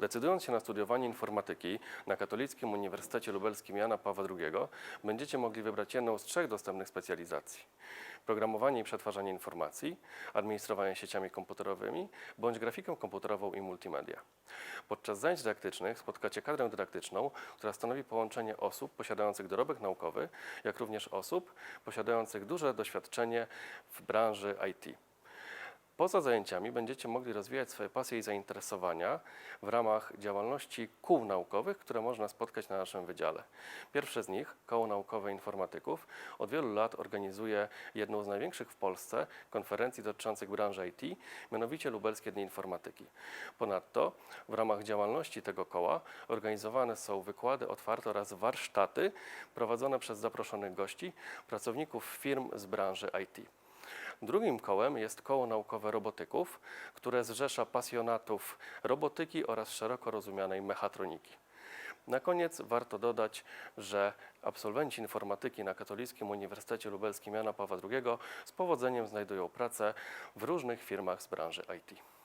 Decydując się na studiowanie informatyki na Katolickim Uniwersytecie Lubelskim Jana Pawła II, będziecie mogli wybrać jedną z trzech dostępnych specjalizacji. Programowanie i przetwarzanie informacji, administrowanie sieciami komputerowymi bądź grafikę komputerową i multimedia. Podczas zajęć dydaktycznych spotkacie kadrę dydaktyczną, która stanowi połączenie osób posiadających dorobek naukowy, jak również osób posiadających duże doświadczenie w branży IT. Poza zajęciami będziecie mogli rozwijać swoje pasje i zainteresowania w ramach działalności kół naukowych, które można spotkać na naszym wydziale. Pierwsze z nich, Koło Naukowe Informatyków, od wielu lat organizuje jedną z największych w Polsce konferencji dotyczących branży IT, mianowicie Lubelskie Dni Informatyki. Ponadto w ramach działalności tego koła organizowane są wykłady otwarte oraz warsztaty prowadzone przez zaproszonych gości, pracowników firm z branży IT. Drugim kołem jest Koło Naukowe Robotyków, które zrzesza pasjonatów robotyki oraz szeroko rozumianej mechatroniki. Na koniec warto dodać, że absolwenci informatyki na Katolickim Uniwersytecie Lubelskim Jana Pawła II z powodzeniem znajdują pracę w różnych firmach z branży IT.